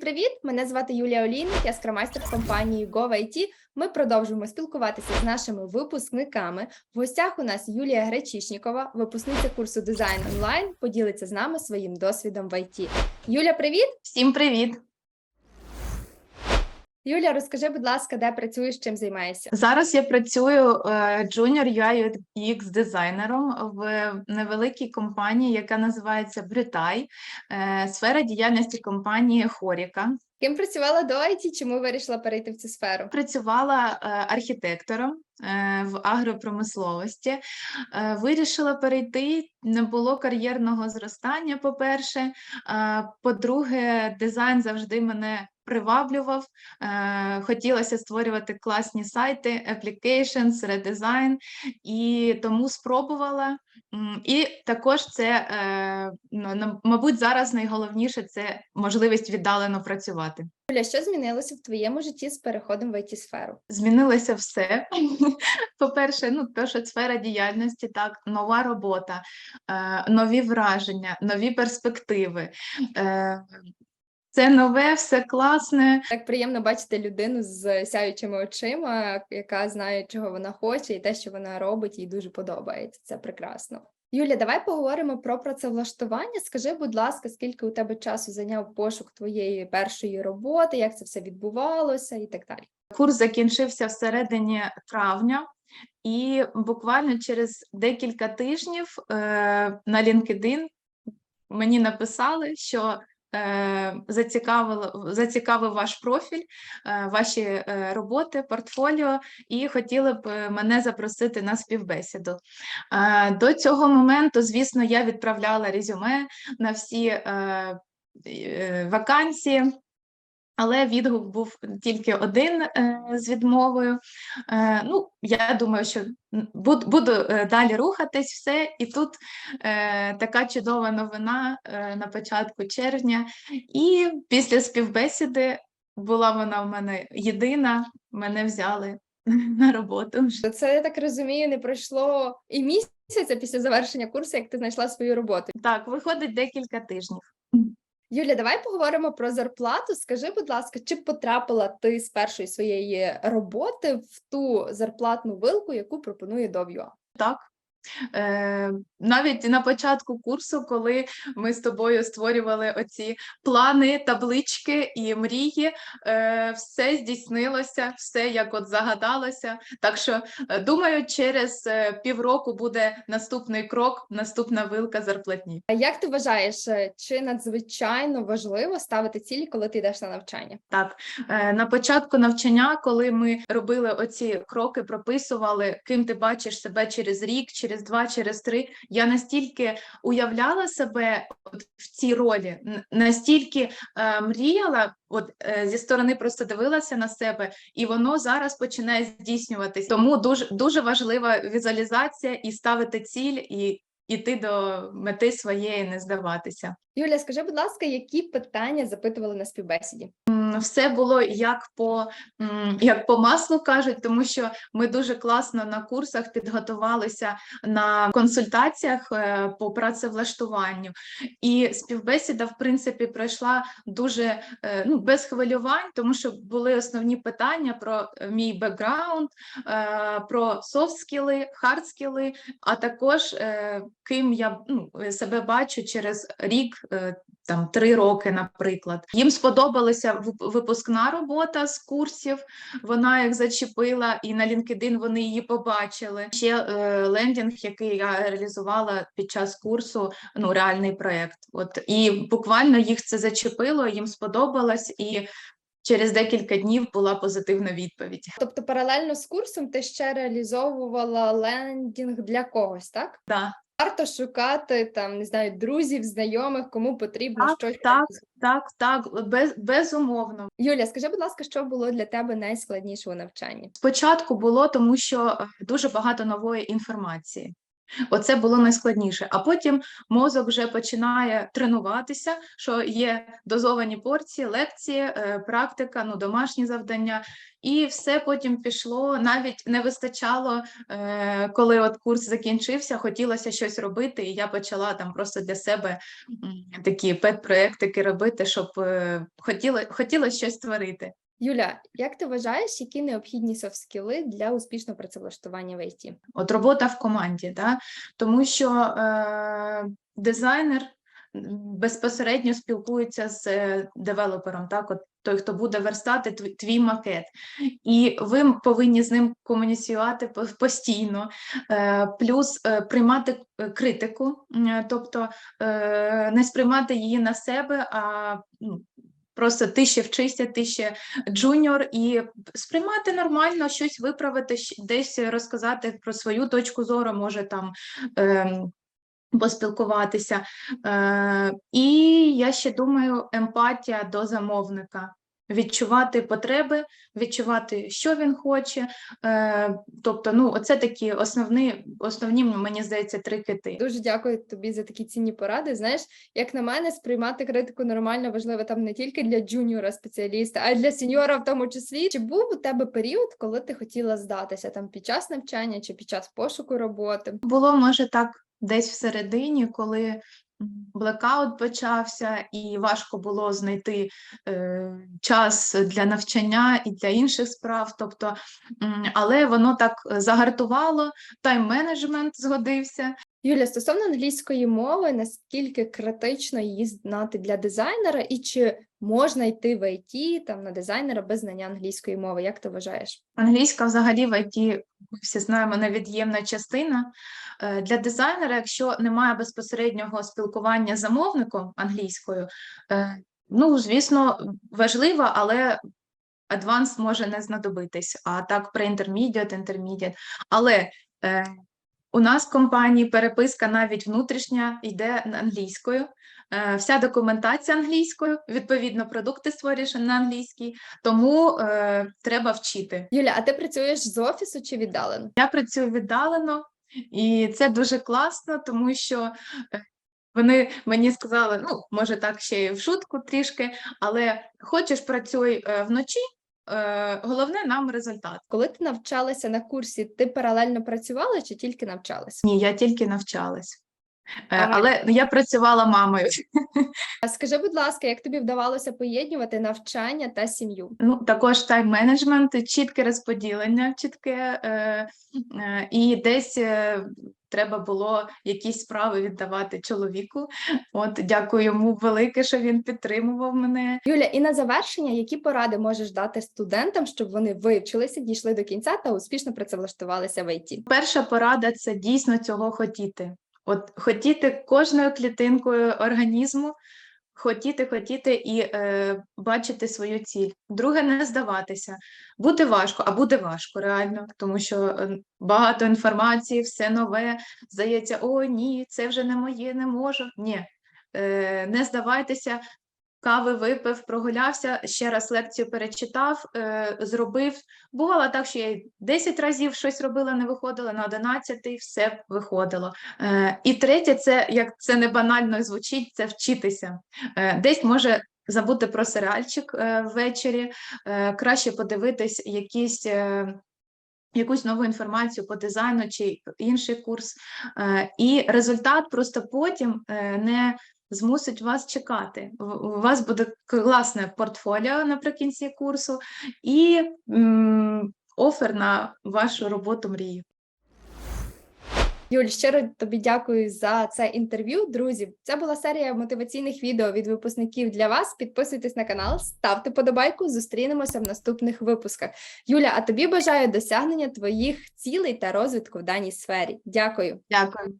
привіт! Мене звати Юлія Олійник, я скромайстер компанії GoVIT. Ми продовжуємо спілкуватися з нашими випускниками. В гостях у нас Юлія Гречишнікова, випускниця курсу дизайн онлайн, поділиться з нами своїм досвідом в ІТ. Юля, привіт! Всім привіт! Юля, розкажи, будь ласка, де працюєш, чим займаєшся? Зараз я працюю е, junior UI UX дизайнером в невеликій компанії, яка називається Бритай. Е, Сфера діяльності компанії Хоріка. Ким працювала до ІТ, чому вирішила перейти в цю сферу? Працювала е, архітектором е, в агропромисловості. Е, Вирішила перейти. Не було кар'єрного зростання. По-перше, Е, по-друге, дизайн завжди мене приваблював. Е, Хотілося створювати класні сайти, applications, редизайн, і тому спробувала. І також це, е, ну, мабуть, зараз найголовніше це можливість віддалено працювати. Юля, що змінилося в твоєму житті з переходом в ІТ сферу? Змінилося все. По-перше, ну, перша сфера діяльності, так, нова робота, е, нові враження, нові перспективи. Е, це нове, все класне. Так приємно бачити людину з сяючими очима, яка знає, чого вона хоче, і те, що вона робить, їй дуже подобається. Це прекрасно. Юля, давай поговоримо про працевлаштування. Скажи, будь ласка, скільки у тебе часу зайняв пошук твоєї першої роботи, як це все відбувалося і так далі. Курс закінчився всередині травня, і буквально через декілька тижнів е, на LinkedIn мені написали, що зацікавило, зацікавив ваш профіль, е, ваші е, роботи, портфоліо, і хотіли б е, мене запросити на співбесіду. Е, до цього моменту, звісно, я відправляла резюме на всі е, е, вакансії. Але відгук був тільки один е, з відмовою. Е, ну, я думаю, що буду е, далі рухатись все. І тут така чудова новина на початку червня. І після співбесіди була вона в мене єдина, мене взяли на роботу. Це я так розумію, не пройшло і місяця після завершення курсу, як ти знайшла свою роботу. Так, виходить декілька тижнів. Юля, давай поговоримо про зарплату. Скажи, будь ласка, чи потрапила ти з першої своєї роботи в ту зарплатну вилку, яку пропонує Дов'юа? Так. Е, навіть на початку курсу, коли ми з тобою створювали оці плани, таблички і мрії, е, все здійснилося, все як от загадалося. Так що, е, думаю, через півроку буде наступний крок, наступна вилка зарплатні. А як ти вважаєш, чи надзвичайно важливо ставити цілі, коли ти йдеш на навчання? Так, е, на початку навчання, коли ми робили оці кроки, прописували, ким ти бачиш себе через рік, через два, через три, я настільки уявляла себе от в цій ролі, настільки е, мріяла, от е, зі сторони просто дивилася на себе, і воно зараз починає здійснюватись. Тому дуже дуже важлива візуалізація і ставити ціль, і іти до мети своєї, не здаватися. Юля, скажи, будь ласка, які питання запитували на співбесіді? Все було як по, як по маслу кажуть, тому що ми дуже класно на курсах підготувалися на консультаціях е, по працевлаштуванню. І співбесіда, в принципі, пройшла дуже е, ну, без хвилювань, тому що були основні питання про мій бекграунд, е, про софт-скіли, хард-скіли, а також ким я ну, себе бачу через рік, там три роки, наприклад. Їм сподобалася вип- випускна робота з курсів. Вона їх зачепила, і на LinkedIn вони її побачили. Ще е, лендінг, який я реалізувала під час курсу, ну реальний проєкт. От і буквально їх це зачепило, їм сподобалось, і через декілька днів була позитивна відповідь. Тобто, паралельно з курсом ти ще реалізовувала лендінг для когось, так? Да. Варто шукати там, не знаю, друзів, знайомих, кому потрібно Так, щось. так. Так, так, без, безумовно. Юля, скажи, будь ласка, що було для тебе найскладніше у навчанні? Спочатку було тому, що е, дуже багато нової інформації. Оце було найскладніше. А потім мозок вже починає тренуватися, що є дозовані порції, лекції, е, практика, ну, домашні завдання, і все потім пішло. Навіть не вистачало, е, коли от курс закінчився, хотілося щось робити, і я почала там просто для себе такі пет-проектики робити, щоб е, хотіло, хотілося щось створити. Юля, як ти вважаєш, які необхідні софт-скіли для успішного працевлаштування в ІТ? От робота в команді, да? тому що е, дизайнер безпосередньо спілкується з е, девелопером, так, от той, хто буде верстати тв- твій макет, і ви повинні з ним комуніціювати постійно, е, плюс е, приймати критику, тобто не сприймати її на себе, а ну, Просто ти ще вчишся, ти ще джуніор, і сприймати нормально, щось виправити, десь розказати про свою точку зору, може там ем, поспілкуватися. Е, і я ще думаю, емпатія до замовника. Відчувати потреби, відчувати, що він хоче. Е, тобто, ну, оце такі основні, основні, мені здається, три кити. Дуже дякую тобі за такі цінні поради. Знаєш, як на мене, сприймати критику нормально важливо там не тільки для джуніора спеціаліста, а й для сеньора в тому числі. Чи був у тебе період, коли ти хотіла здатися там під час навчання чи під час пошуку роботи? Було, може, так десь всередині, коли блекаут почався, і важко було знайти е, час для навчання і для інших справ. Тобто, але воно так загартувало, тайм-менеджмент згодився. Юля, стосовно англійської мови, наскільки критично її знати для дизайнера, і чи можна йти в ІТ там на дизайнера без знання англійської мови? Як ти вважаєш? Англійська взагалі в IT, ми всі знаємо, невід'ємна частина. Е, Для дизайнера, якщо немає безпосереднього спілкування з замовником англійською, е, ну, звісно, важливо, але адванс може не знадобитись, а так pre-intermediate, intermediate. Але е, у нас в компанії переписка навіть внутрішня йде англійською. Е, Вся документація англійською, відповідно, продукти створюєш на англійській, тому е, треба вчити. Юля, а ти працюєш з офісу чи віддалено? Я працюю віддалено, і це дуже класно, тому що е, вони мені сказали, ну, може, так ще й в шутку трішки, але хочеш працюй е, вночі, е, головне нам результат. Коли ти навчалася на курсі, ти паралельно працювала чи тільки навчалася? Ні, я тільки навчалась. Е, Ага. Але я працювала мамою. А скажи, будь ласка, як тобі вдавалося поєднувати навчання та сім'ю? Ну, також тайм-менеджмент, чітке розподілення, чітке, е, е, і десь е, треба було якісь справи віддавати чоловіку. От дякую йому велике, що він підтримував мене. Юля, і на завершення, які поради можеш дати студентам, щоб вони вивчилися, дійшли до кінця та успішно працевлаштувалися в ІТ? Перша порада це дійсно цього хотіти. От хотіти кожною клітинкою організму, хотіти, хотіти і е, бачити свою ціль. Друге, не здаватися. Буде важко, а буде важко, реально, тому що е, багато інформації, все нове. Здається, о, ні, це вже не моє, не можу. Ні, е, не здавайтеся. Кави випив, прогулявся, ще раз лекцію перечитав, е, зробив. Бувало так, що я й 10 разів щось робила, не виходила, на 11 все виходило. Е, і третє, це як це не банально звучить, це вчитися. Е, десь може забути про серіальчик е, ввечері, е, краще подивитись якісь. Е, Якусь нову інформацію по дизайну чи інший курс, Е, і результат просто потім е, не змусить вас чекати. У вас буде класне портфоліо наприкінці курсу і м, офер на вашу роботу мрії. Юль, щиро тобі дякую за це інтерв'ю. Друзі, це була серія мотиваційних відео від випускників для вас. Підписуйтесь на канал, ставте подобайку. Зустрінемося в наступних випусках. Юля, а тобі бажаю досягнення твоїх цілей та розвитку в даній сфері. Дякую. Дякую.